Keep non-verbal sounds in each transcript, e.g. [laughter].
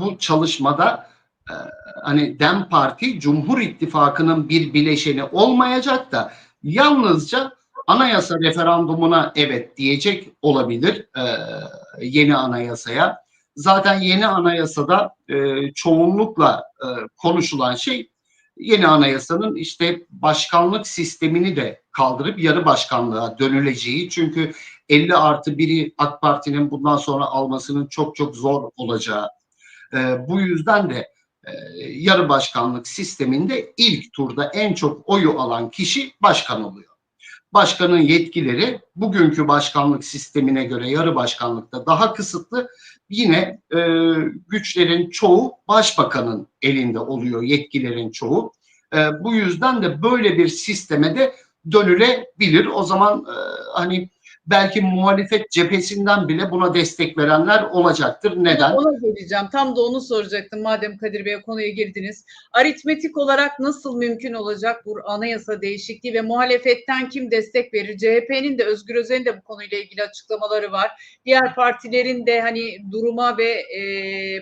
bu çalışmada e, hani Dem Parti Cumhur İttifakı'nın bir bileşeni olmayacak da yalnızca anayasa referandumuna evet diyecek olabilir e, yeni anayasaya. Zaten yeni anayasada e, çoğunlukla e, konuşulan şey yeni anayasanın işte başkanlık sistemini de kaldırıp yarı başkanlığa dönüleceği. Çünkü 50 artı 1'i AK Parti'nin bundan sonra almasının çok çok zor olacağı. E, bu yüzden de e, yarı başkanlık sisteminde ilk turda en çok oyu alan kişi başkan oluyor. Başkanın yetkileri bugünkü başkanlık sistemine göre yarı başkanlıkta daha kısıtlı. Yine e, güçlerin çoğu başbakanın elinde oluyor, yetkilerin çoğu. E, bu yüzden de böyle bir sisteme de dönülebilir. O zaman e, hani belki muhalefet cephesinden bile buna destek verenler olacaktır. Neden? Ona geleceğim. Tam da onu soracaktım madem Kadir Bey konuya girdiniz. Aritmetik olarak nasıl mümkün olacak bu anayasa değişikliği ve muhalefetten kim destek verir? CHP'nin de Özgür Özel'in de bu konuyla ilgili açıklamaları var. Diğer partilerin de hani duruma ve e,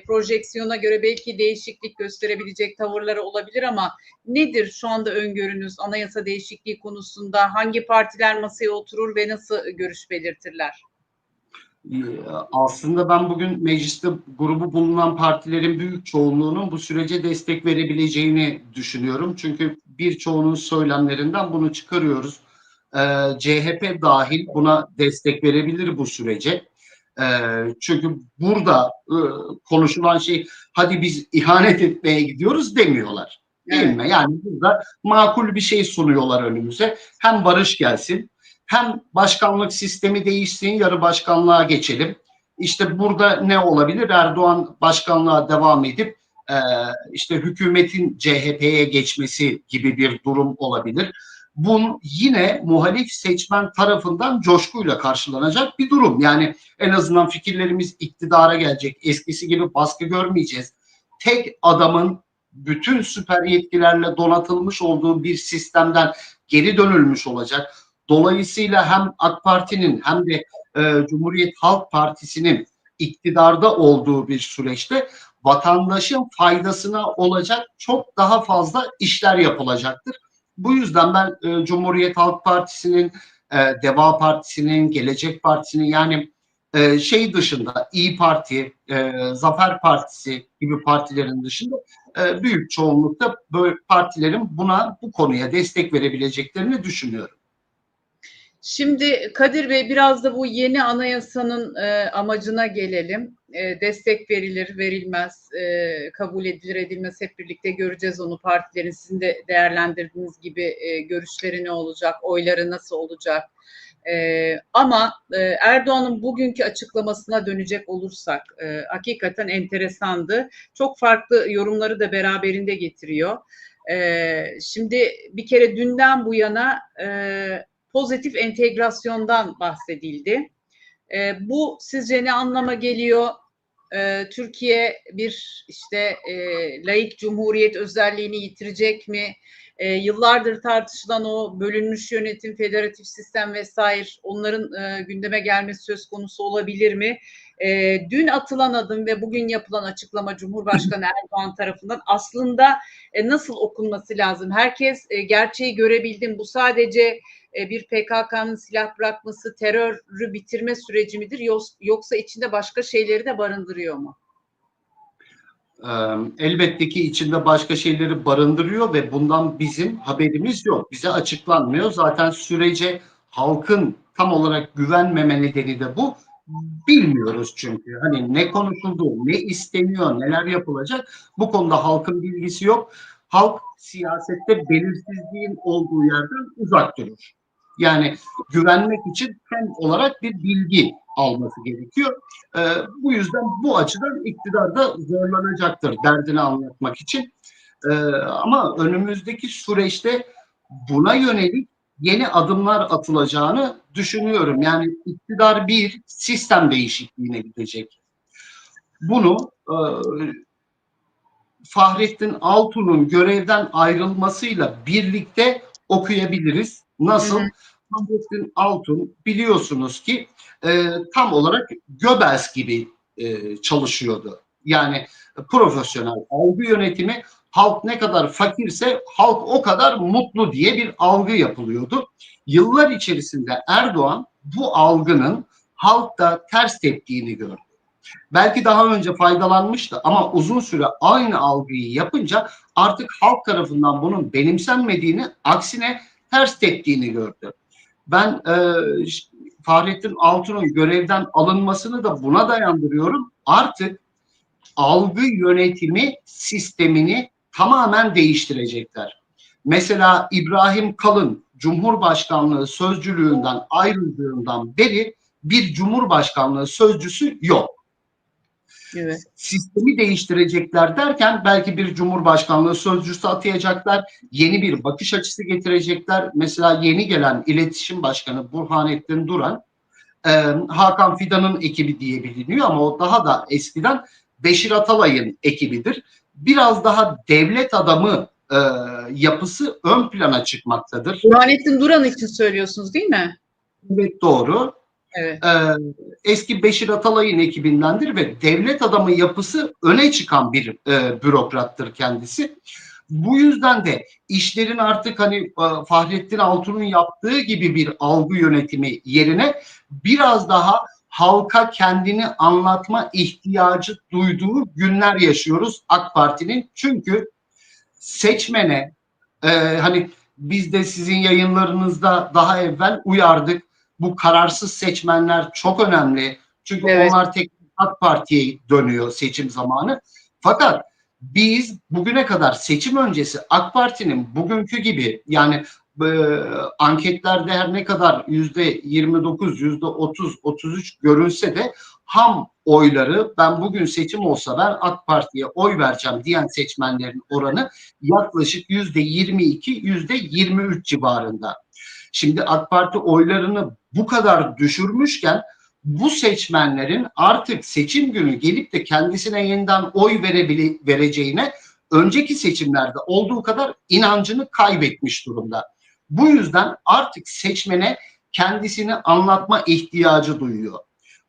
projeksiyona göre belki değişiklik gösterebilecek tavırları olabilir ama nedir şu anda öngörünüz anayasa değişikliği konusunda? Hangi partiler masaya oturur ve nasıl görüş belirtirler? Ee, Aslında ben bugün mecliste grubu bulunan partilerin büyük çoğunluğunun bu sürece destek verebileceğini düşünüyorum. Çünkü birçoğunun söylemlerinden bunu çıkarıyoruz. Ee, CHP dahil buna destek verebilir bu sürece. Ee, çünkü burada e, konuşulan şey hadi biz ihanet etmeye gidiyoruz demiyorlar. Değil Evet. mi? Yani burada makul bir şey sunuyorlar önümüze. Hem barış gelsin hem başkanlık sistemi değişsin, yarı başkanlığa geçelim. İşte burada ne olabilir? Erdoğan başkanlığa devam edip e, işte hükümetin CHP'ye geçmesi gibi bir durum olabilir. Bu yine muhalif seçmen tarafından coşkuyla karşılanacak bir durum. Yani en azından fikirlerimiz iktidara gelecek. Eskisi gibi baskı görmeyeceğiz. Tek adamın bütün süper yetkilerle donatılmış olduğu bir sistemden geri dönülmüş olacak. Dolayısıyla hem AK Parti'nin hem de e, Cumhuriyet Halk Partisi'nin iktidarda olduğu bir süreçte vatandaşın faydasına olacak çok daha fazla işler yapılacaktır. Bu yüzden ben e, Cumhuriyet Halk Partisi'nin, e, Deva Partisi'nin, Gelecek Partisi'nin yani e, şey dışında İyi Parti, e, Zafer Partisi gibi partilerin dışında e, büyük çoğunlukta böyle partilerin buna bu konuya destek verebileceklerini düşünüyorum. Şimdi Kadir Bey biraz da bu yeni anayasanın e, amacına gelelim. E, destek verilir, verilmez, e, kabul edilir, edilmez hep birlikte göreceğiz onu partilerin. Sizin de değerlendirdiğiniz gibi e, görüşleri ne olacak, oyları nasıl olacak. E, ama e, Erdoğan'ın bugünkü açıklamasına dönecek olursak e, hakikaten enteresandı. Çok farklı yorumları da beraberinde getiriyor. E, şimdi bir kere dünden bu yana e, pozitif entegrasyondan bahsedildi. E, bu sizce ne anlama geliyor? E, Türkiye bir işte e, laik cumhuriyet özelliğini yitirecek mi? E, yıllardır tartışılan o bölünmüş yönetim, federatif sistem vesaire onların e, gündeme gelmesi söz konusu olabilir mi? E, dün atılan adım ve bugün yapılan açıklama Cumhurbaşkanı [laughs] Erdoğan tarafından aslında e, nasıl okunması lazım? Herkes e, gerçeği görebildim. Bu sadece bir PKK'nın silah bırakması, terörü bitirme süreci midir yoksa içinde başka şeyleri de barındırıyor mu? Elbette ki içinde başka şeyleri barındırıyor ve bundan bizim haberimiz yok. Bize açıklanmıyor. Zaten sürece halkın tam olarak güvenmeme nedeni de bu. Bilmiyoruz çünkü. Hani ne konuşuldu, ne isteniyor, neler yapılacak bu konuda halkın bilgisi yok. Halk siyasette belirsizliğin olduğu yerden uzak durur. Yani güvenmek için hem olarak bir bilgi alması gerekiyor. Ee, bu yüzden bu açıdan iktidar da zorlanacaktır derdini anlatmak için. Ee, ama önümüzdeki süreçte buna yönelik yeni adımlar atılacağını düşünüyorum. Yani iktidar bir sistem değişikliğine gidecek. Bunu e, Fahrettin Altun'un görevden ayrılmasıyla birlikte okuyabiliriz. Nasıl? Fahrettin Altun biliyorsunuz ki e, tam olarak Göbels gibi e, çalışıyordu. Yani profesyonel algı yönetimi halk ne kadar fakirse halk o kadar mutlu diye bir algı yapılıyordu. Yıllar içerisinde Erdoğan bu algının halkta ters teptiğini gördü. Belki daha önce faydalanmıştı ama uzun süre aynı algıyı yapınca artık halk tarafından bunun benimsenmediğini, aksine ters teptiğini gördü. Ben e, Fahrettin Altun'un görevden alınmasını da buna dayandırıyorum. Artık algı yönetimi sistemini tamamen değiştirecekler. Mesela İbrahim Kalın Cumhurbaşkanlığı sözcülüğünden ayrıldığından beri bir Cumhurbaşkanlığı sözcüsü yok. Evet. Sistemi değiştirecekler derken belki bir Cumhurbaşkanlığı sözcüsü atayacaklar, yeni bir bakış açısı getirecekler. Mesela yeni gelen İletişim Başkanı Burhanettin Duran, e, Hakan Fidan'ın ekibi diye biliniyor ama o daha da eskiden Beşir Atalay'ın ekibidir. Biraz daha devlet adamı e, yapısı ön plana çıkmaktadır. Burhanettin Duran için söylüyorsunuz değil mi? Evet doğru. Evet. Ee, eski Beşir Atalay'ın ekibindendir ve devlet adamı yapısı öne çıkan bir e, bürokrattır kendisi. Bu yüzden de işlerin artık hani e, Fahrettin Altun'un yaptığı gibi bir algı yönetimi yerine biraz daha halka kendini anlatma ihtiyacı duyduğu günler yaşıyoruz AK Parti'nin. Çünkü seçmene e, hani biz de sizin yayınlarınızda daha evvel uyardık. Bu kararsız seçmenler çok önemli. Çünkü Evet. onlar tek AK Parti'ye dönüyor seçim zamanı. Fakat biz bugüne kadar seçim öncesi AK Parti'nin bugünkü gibi yani e, anketlerde her ne kadar yüzde 29, yüzde 30, 33 görünse de ham oyları ben bugün seçim olsa ben AK Parti'ye oy vereceğim diyen seçmenlerin oranı yaklaşık yüzde 22, yüzde 23 civarında. Şimdi AK Parti oylarını bu kadar düşürmüşken bu seçmenlerin artık seçim günü gelip de kendisine yeniden oy verebile, vereceğine önceki seçimlerde olduğu kadar inancını kaybetmiş durumda. Bu yüzden artık seçmene kendisini anlatma ihtiyacı duyuyor.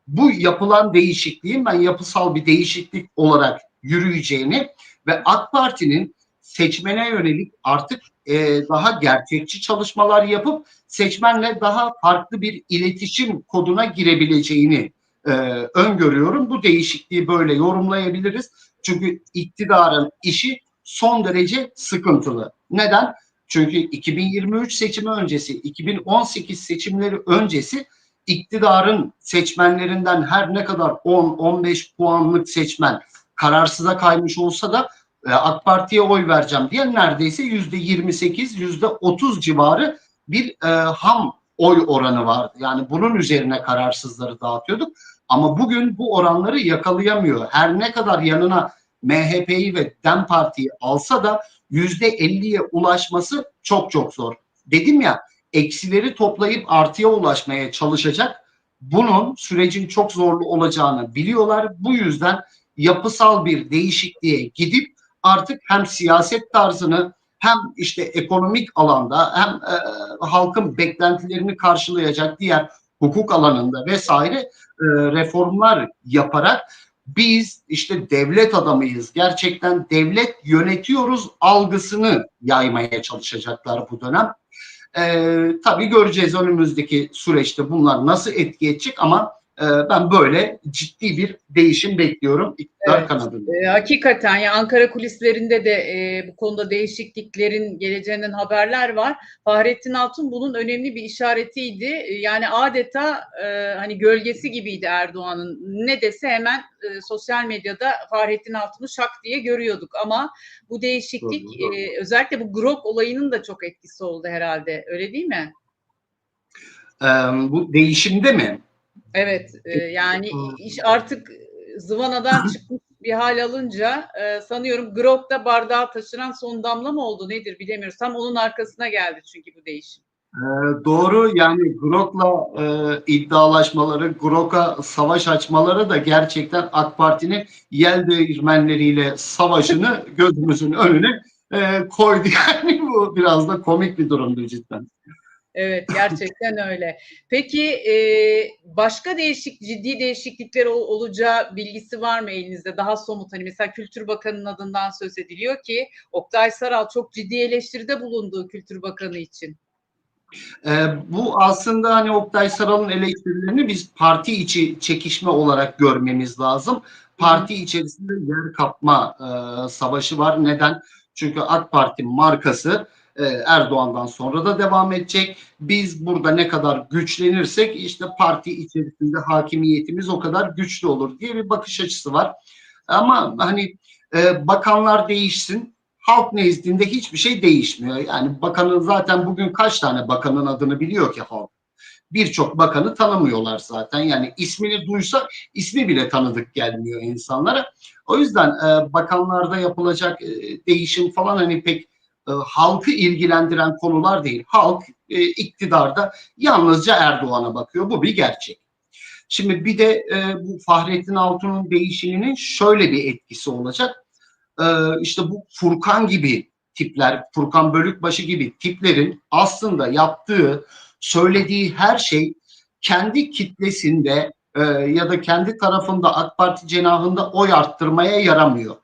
Bu yapılan değişikliğin ben yapısal bir değişiklik olarak yürüyeceğini ve AK Parti'nin seçmene yönelik artık e, daha gerçekçi çalışmalar yapıp seçmenle daha farklı bir iletişim koduna girebileceğini e, öngörüyorum. Bu değişikliği böyle yorumlayabiliriz. Çünkü iktidarın işi son derece sıkıntılı. Neden? Çünkü 2023 seçimi öncesi, 2018 seçimleri öncesi iktidarın seçmenlerinden her ne kadar 10-15 puanlık seçmen kararsıza kaymış olsa da AK Parti'ye oy vereceğim diye neredeyse yüzde 28, yüzde 30 civarı bir e, ham oy oranı vardı. Yani bunun üzerine kararsızları dağıtıyorduk. Ama bugün bu oranları yakalayamıyor. Her ne kadar yanına MHP'yi ve DEM Parti'yi alsa da yüzde 50'ye ulaşması çok çok zor. Dedim ya eksileri toplayıp artıya ulaşmaya çalışacak. Bunun sürecin çok zorlu olacağını biliyorlar. Bu yüzden yapısal bir değişikliğe gidip artık hem siyaset tarzını hem işte ekonomik alanda hem e, halkın beklentilerini karşılayacak diğer hukuk alanında vesaire e, reformlar yaparak biz işte devlet adamıyız, gerçekten devlet yönetiyoruz algısını yaymaya çalışacaklar bu dönem. Ee, tabii göreceğiz önümüzdeki süreçte bunlar nasıl etki edecek ama ben böyle ciddi bir değişim bekliyorum iktidar Evet. kanadında. E, hakikaten ya Ankara kulislerinde de e, bu konuda değişikliklerin geleceğinden haberler var. Fahrettin Altun bunun önemli bir işaretiydi. E, yani adeta e, hani gölgesi gibiydi Erdoğan'ın. Ne dese hemen e, sosyal medyada Fahrettin Altun'u şak diye görüyorduk. Ama bu değişiklik Doğru, doğru. e, özellikle bu Grok olayının da çok etkisi oldu herhalde. Öyle değil mi? Ee, bu değişimde mi? Evet, e, yani iş artık zıvanadan [laughs] çıkmış bir hal alınca e, sanıyorum Grok'ta bardağı taşıran son damla mı oldu nedir bilemiyoruz. Tam onun arkasına geldi çünkü bu değişim. Ee, doğru yani Grok'la e, iddialaşmaları, Grok'a savaş açmaları da gerçekten AK Parti'nin yel değirmenleriyle savaşını [laughs] gözümüzün önüne e, koydu. [laughs] Yani bu biraz da komik bir durumdu cidden. Evet gerçekten öyle. Peki e, başka değişik ciddi değişiklikler ol- olacağı bilgisi var mı elinizde? Daha somut hani mesela Kültür Bakanı'nın adından söz ediliyor ki Oktay Saral çok ciddi eleştiride bulunduğu Kültür Bakanı için. Ee, bu aslında hani Oktay Saral'ın eleştirilerini biz parti içi çekişme olarak görmemiz lazım. Parti içerisinde yer kapma e, savaşı var. Neden? Çünkü AK Parti markası e, Erdoğan'dan sonra da devam edecek. Biz burada ne kadar güçlenirsek işte parti içerisinde hakimiyetimiz o kadar güçlü olur diye bir bakış açısı var. Ama hani e, bakanlar değişsin, halk nezdinde hiçbir şey değişmiyor. Yani bakanın zaten bugün kaç tane bakanın adını biliyor ki halk? Birçok bakanı tanımıyorlar zaten. Yani ismini duysa ismi bile tanıdık gelmiyor insanlara. O yüzden e, bakanlarda yapılacak e, değişim falan hani pek e, halkı ilgilendiren konular değil. Halk e, iktidarda yalnızca Erdoğan'a bakıyor. Bu bir gerçek. Şimdi bir de e, bu Fahrettin Altun'un değişiminin şöyle bir etkisi olacak e, işte bu Furkan gibi tipler, Furkan Bölükbaşı gibi tiplerin aslında yaptığı, söylediği her şey kendi kitlesinde e, ya da kendi tarafında AK Parti cenahında oy arttırmaya yaramıyor.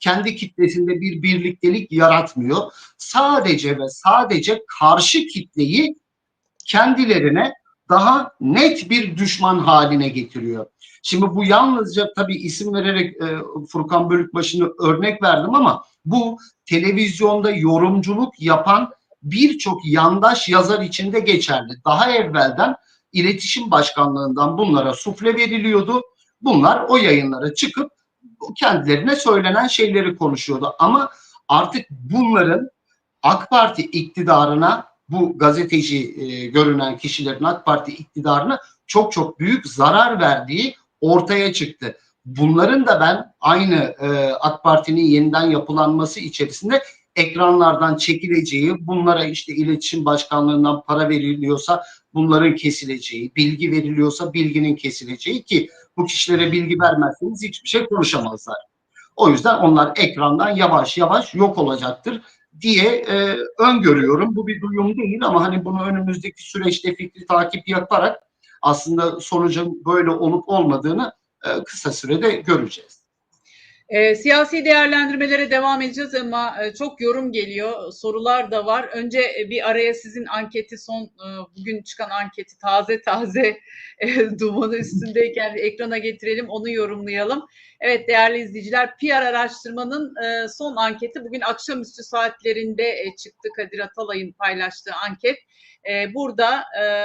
Kendi kitlesinde bir birliktelik yaratmıyor. Sadece ve sadece karşı kitleyi kendilerine daha net bir düşman haline getiriyor. Şimdi bu yalnızca tabii isim vererek e, Furkan Bölükbaşı'nı örnek verdim ama bu televizyonda yorumculuk yapan birçok yandaş yazar için de geçerli. Daha evvelden iletişim başkanlığından bunlara sufle veriliyordu. Bunlar o yayınlara çıkıp kendilerine söylenen şeyleri konuşuyordu. Ama artık bunların AK Parti iktidarına bu gazeteci e, görünen kişilerin AK Parti iktidarına çok çok büyük zarar verdiği ortaya çıktı. Bunların da ben aynı e, AK Parti'nin yeniden yapılanması içerisinde ekranlardan çekileceği, bunlara işte iletişim başkanlığından para veriliyorsa bunların kesileceği, bilgi veriliyorsa bilginin kesileceği ki bu kişilere bilgi vermezseniz hiçbir şey konuşamazlar. O yüzden onlar ekrandan yavaş yavaş yok olacaktır diye e, öngörüyorum. Bu bir duyum değil ama hani bunu önümüzdeki süreçte fikri takip yaparak aslında sonucun böyle olup olmadığını e, kısa sürede göreceğiz. E, siyasi değerlendirmelere devam edeceğiz ama e, çok yorum geliyor, sorular da var. Önce e, bir araya sizin anketi son e, bugün çıkan anketi taze taze [laughs] e, dumanı üstündeyken ekrana getirelim, onu yorumlayalım. Evet değerli izleyiciler, PR araştırmanın e, son anketi bugün akşamüstü saatlerinde e, çıktı. Kadir Atalay'ın paylaştığı anket. E, burada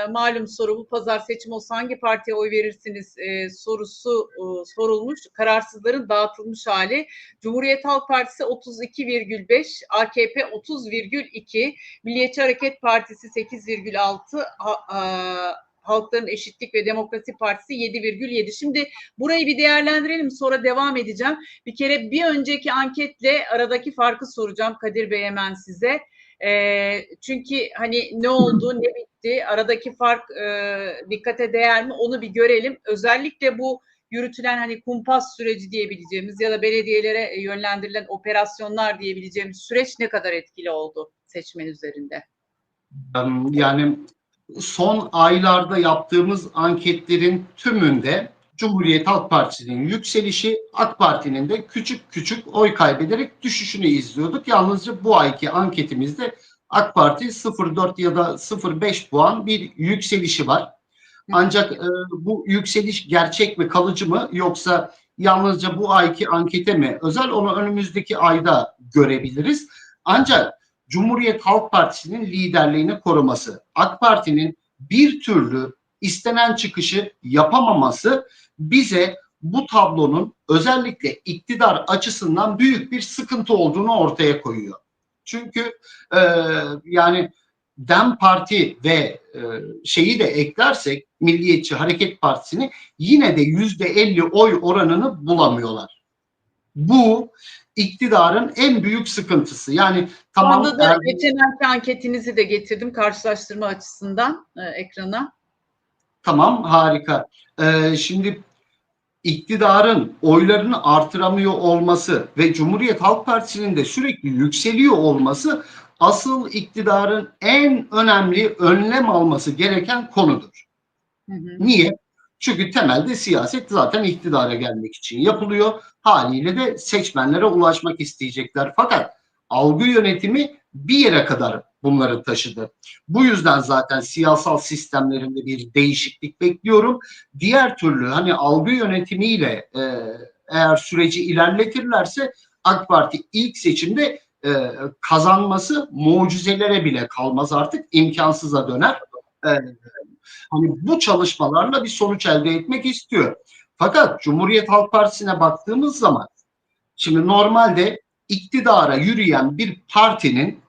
malum soru bu pazar seçim olsa hangi partiye oy verirsiniz sorusu sorulmuş. Kararsızların dağıtılmış hali. Cumhuriyet Halk Partisi 32,5, AKP 30,2, Milliyetçi Hareket Partisi 8,6, ha, Halkların Eşitlik ve Demokrasi Partisi 7,7. Şimdi burayı bir değerlendirelim sonra devam edeceğim. Bir kere bir önceki anketle aradaki farkı soracağım Kadir Bey hemen size. E, çünkü hani ne oldu, ne bitti, aradaki fark e, dikkate değer mi onu bir görelim. Özellikle bu yürütülen hani kumpas süreci diyebileceğimiz ya da belediyelere yönlendirilen operasyonlar diyebileceğimiz süreç ne kadar etkili oldu seçmen üzerinde? Yani son aylarda yaptığımız anketlerin tümünde Cumhuriyet Halk Partisi'nin yükselişi, AK Parti'nin de küçük küçük oy kaybederek düşüşünü izliyorduk. Yalnızca bu ayki anketimizde AK Parti 0.4 ya da 0.5 puan bir yükselişi var. Ancak e, bu yükseliş gerçek mi, kalıcı mı yoksa yalnızca bu ayki ankete mi özel onu önümüzdeki ayda görebiliriz. Ancak Cumhuriyet Halk Partisi'nin liderliğini koruması, AK Parti'nin bir türlü istenen çıkışı yapamaması bize bu tablonun özellikle iktidar açısından büyük bir sıkıntı olduğunu ortaya koyuyor. Çünkü e, yani Dem Parti ve e, şeyi de eklersek Milliyetçi Hareket Partisi'ni yine de yüzde elli oy oranını bulamıyorlar. Bu iktidarın en büyük sıkıntısı. Yani tamam. Şu anda da geçen anketinizi de getirdim karşılaştırma açısından e, ekrana. Tamam harika. Ee, şimdi iktidarın oylarını artıramıyor olması ve Cumhuriyet Halk Partisi'nin de sürekli yükseliyor olması asıl iktidarın en önemli önlem alması gereken konudur. Hı hı. Niye? Çünkü temelde siyaset zaten iktidara gelmek için yapılıyor. Haliyle de seçmenlere ulaşmak isteyecekler. Fakat algı yönetimi bir yere kadar bunları taşıdı. Bu yüzden zaten siyasal sistemlerinde bir değişiklik bekliyorum. Diğer türlü hani algı yönetimiyle e, eğer süreci ilerletirlerse AK Parti ilk seçimde e, kazanması mucizelere bile kalmaz artık imkansıza döner. E, hani bu çalışmalarla bir sonuç elde etmek istiyor. Fakat Cumhuriyet Halk Partisi'ne baktığımız zaman şimdi normalde iktidara yürüyen bir partinin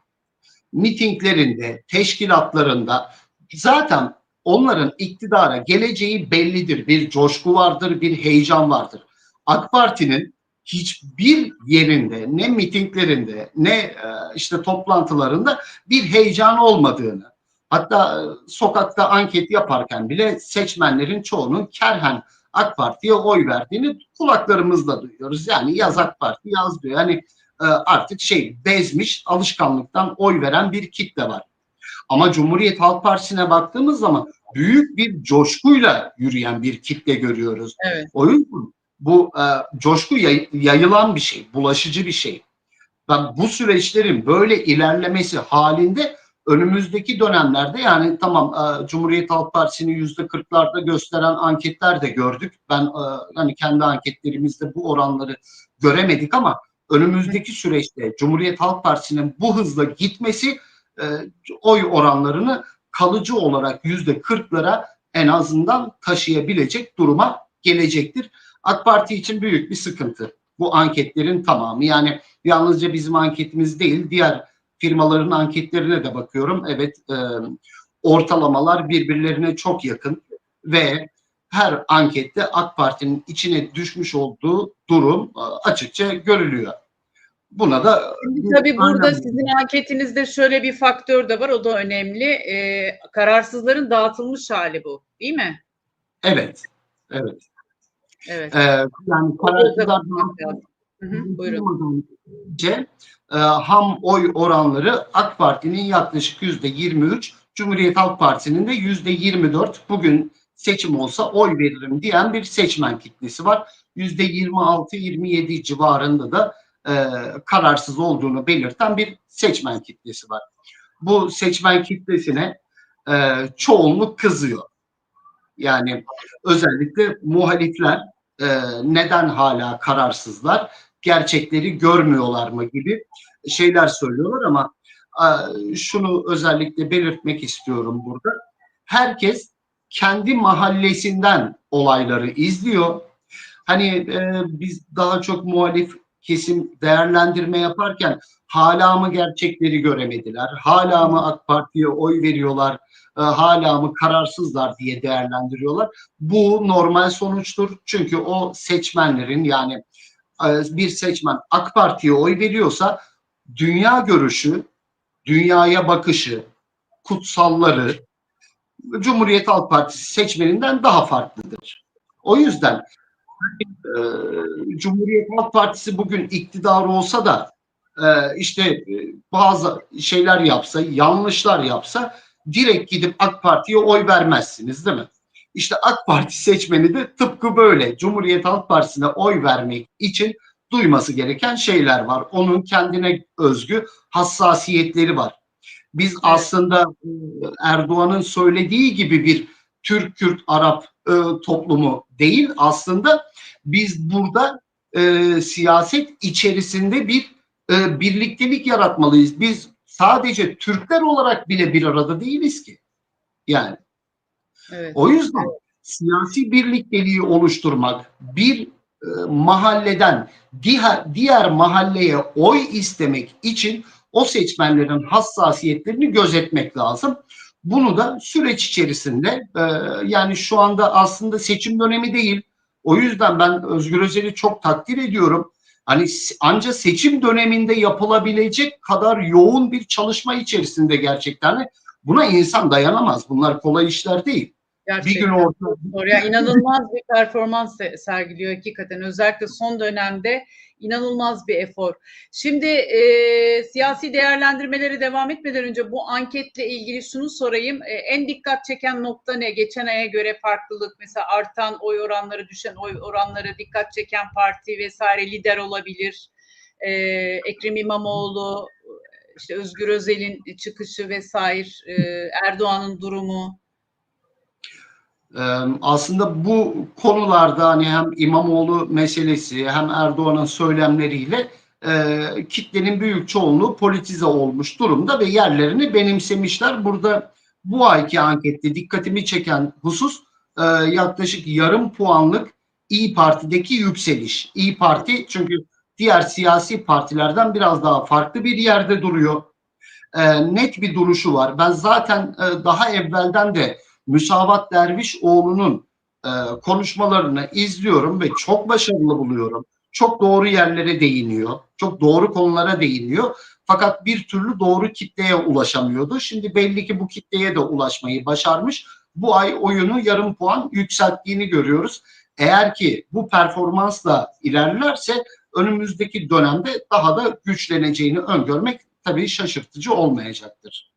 mitinglerinde, teşkilatlarında zaten onların iktidara geleceği bellidir. Bir coşku vardır, bir heyecan vardır. AK Parti'nin hiçbir yerinde ne mitinglerinde ne e, işte toplantılarında bir heyecan olmadığını hatta sokakta anket yaparken bile seçmenlerin çoğunun kerhen AK Parti'ye oy verdiğini kulaklarımızla duyuyoruz. Yani yaz AK Parti yaz diyor. Yani e, artık şey bezmiş alışkanlıktan oy veren bir kitle var. Ama Cumhuriyet Halk Partisi'ne baktığımız zaman büyük bir coşkuyla yürüyen bir kitle görüyoruz. Evet. O yüzden bu e, coşku yay- yayılan bir şey, bulaşıcı bir şey. Ben bu süreçlerin böyle ilerlemesi halinde önümüzdeki dönemlerde yani tamam e, Cumhuriyet Halk Partisi'ni yüzde kırklarda gösteren anketler de gördük. Ben e, hani kendi anketlerimizde bu oranları göremedik ama önümüzdeki süreçte Cumhuriyet Halk Partisi'nin bu hızla gitmesi e, oy oranlarını kalıcı olarak yüzde kırklara en azından taşıyabilecek duruma gelecektir. AK Parti için büyük bir sıkıntı. Bu anketlerin tamamı yani yalnızca bizim anketimiz değil diğer firmaların anketlerine de bakıyorum. Evet e, ortalamalar birbirlerine çok yakın ve her ankette AK Parti'nin içine düşmüş olduğu durum e, açıkça görülüyor. Buna da Şimdi tabii burada sizin anketinizde şöyle bir faktör de var. O da önemli. Ee, kararsızların dağıtılmış hali bu. Değil mi? evet evet Evet. e, yani kararsızlar Hı buyurun. Buyurun. önce e, ham oy oranları AK Parti'nin yaklaşık yüzde 23, Cumhuriyet Halk Partisi'nin de yüzde 24. Bugün seçim olsa oy veririm diyen bir seçmen kitlesi var. Yüzde 26-27 civarında da e, kararsız olduğunu belirten bir seçmen kitlesi var. Bu seçmen kitlesine e, çoğunluk kızıyor. Yani özellikle muhalifler e, neden hala kararsızlar? Gerçekleri görmüyorlar mı gibi şeyler söylüyorlar ama şunu özellikle belirtmek istiyorum burada. Herkes kendi mahallesinden olayları izliyor. Hani e, biz daha çok muhalif kesim değerlendirme yaparken hala mı gerçekleri göremediler? Hala mı AK Parti'ye oy veriyorlar? e, hala mı kararsızlar diye değerlendiriyorlar. Bu normal sonuçtur. Çünkü o seçmenlerin yani bir seçmen AK Parti'ye oy veriyorsa dünya görüşü, dünyaya bakışı, kutsalları Cumhuriyet Halk Partisi seçmeninden daha farklıdır. O yüzden e, Cumhuriyet Halk Partisi bugün iktidar olsa da e, işte e, bazı şeyler yapsa, yanlışlar yapsa direkt gidip AK Parti'ye oy vermezsiniz değil mi? İşte AK Parti seçmeni de tıpkı böyle Cumhuriyet Halk Partisi'ne oy vermek için duyması gereken şeyler var. Onun kendine özgü hassasiyetleri var. Biz aslında e, Erdoğan'ın söylediği gibi bir Türk, Kürt, Arap e, toplumu değil. Aslında biz burada e, siyaset içerisinde bir e, birliktelik yaratmalıyız. Biz sadece Türkler olarak bile bir arada değiliz ki. Yani Evet. o yüzden siyasi birlikteliği oluşturmak, bir e, mahalleden diğer, diğer mahalleye oy istemek için o seçmenlerin hassasiyetlerini gözetmek lazım. Bunu da süreç içerisinde e, yani şu anda aslında seçim dönemi değil. O yüzden ben Özgür Özel'i çok takdir ediyorum. Hani anca seçim döneminde yapılabilecek kadar yoğun bir çalışma içerisinde gerçekten. Buna insan dayanamaz. Bunlar kolay işler değil. Bir Gerçekten. gün orta Oraya inanılmaz bir performans se- sergiliyor hakikaten. Özellikle son dönemde inanılmaz bir efor. Şimdi e, siyasi değerlendirmeleri devam etmeden önce bu anketle ilgili şunu sorayım. E, en dikkat çeken nokta ne? Geçen aya göre farklılık mesela artan oy oranları, düşen oy oranları dikkat çeken parti vesaire lider olabilir. E, Ekrem İmamoğlu, işte Özgür Özel'in çıkışı vesaire, e, Erdoğan'ın durumu. Aslında bu konularda hani hem İmamoğlu meselesi hem Erdoğan'ın söylemleriyle kitlenin büyük çoğunluğu politize olmuş durumda ve yerlerini benimsemişler. Burada bu ayki ankette dikkatimi çeken husus yaklaşık yarım puanlık İyi Parti'deki yükseliş. İyi Parti çünkü diğer siyasi partilerden biraz daha farklı bir yerde duruyor. E, net bir duruşu var. Ben zaten e, daha evvelden de Müsavat Dervişoğlu'nun e, konuşmalarını izliyorum ve çok başarılı buluyorum. Çok doğru yerlere değiniyor. Çok doğru konulara değiniyor. Fakat bir türlü doğru kitleye ulaşamıyordu. Şimdi belli ki bu kitleye de ulaşmayı başarmış. Bu ay oyunu yarım puan yükselttiğini görüyoruz. Eğer ki bu performansla ilerlerse önümüzdeki dönemde daha da güçleneceğini öngörmek tabii şaşırtıcı olmayacaktır.